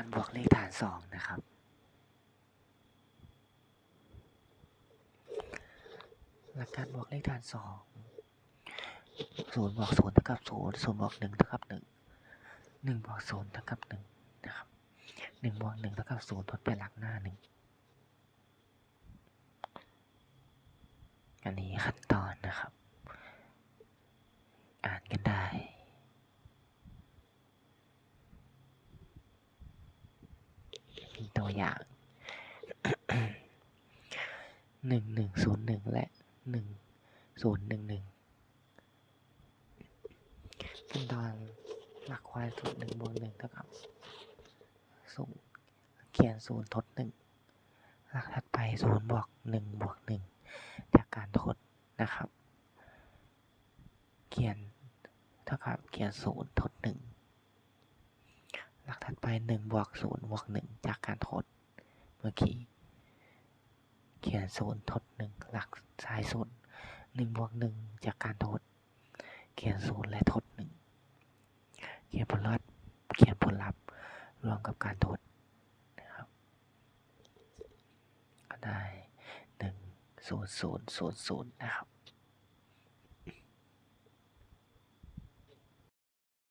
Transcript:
การบวกเลขฐานสองนะครับ หลักการบวกเลขฐานสองศูนย์บวกศูนย์เท่ากับศูนย์ศูนย์บวกหนึ่งเท่ากับหนึ่งหนึ่งบวกศูนย์เท่ากับหนึ่งนะครับหนึ่งบวกหนึ่งเท่ากับศูนย์ทดเป็นหลักหน้าหนึ่งอันนี้ขั้นตอนนะครับ อ่านกันได้ มี ตัวอย่างหนึ่งหนึ่งศูนย์หนึ่งและหนึ่งศูนย์หนึ่งหนึ่งขั้นตอนหลักควายศูนย์หนึ่งบวกหนึ่งเท่ากับศูนย์เขียนศูนย์ทดหนึ่งหลักถัดไปศูนย์บวกหนึ่งบวกหนึ่งจากการทดนะครับ เขียนเท่ากับเขียนศูนย์ทดหนึ่ง หลักถัดไปหนึ่งบวกศูนย์บวกหนึ่งจากการทดเมื่อกี้ เขียนศูนย์ทดหนึ่งหลักซ้ายสุดหนึ่งบวกหนึ่งจากการทด เขียนศูนย์และทดหนึ่งเขียนผลลัพธ์เขียนผลลัพธ์รวมกับการทดนะครับก็ได้หนึ่งศูนย์ศูนย์ศูนย์นะครับ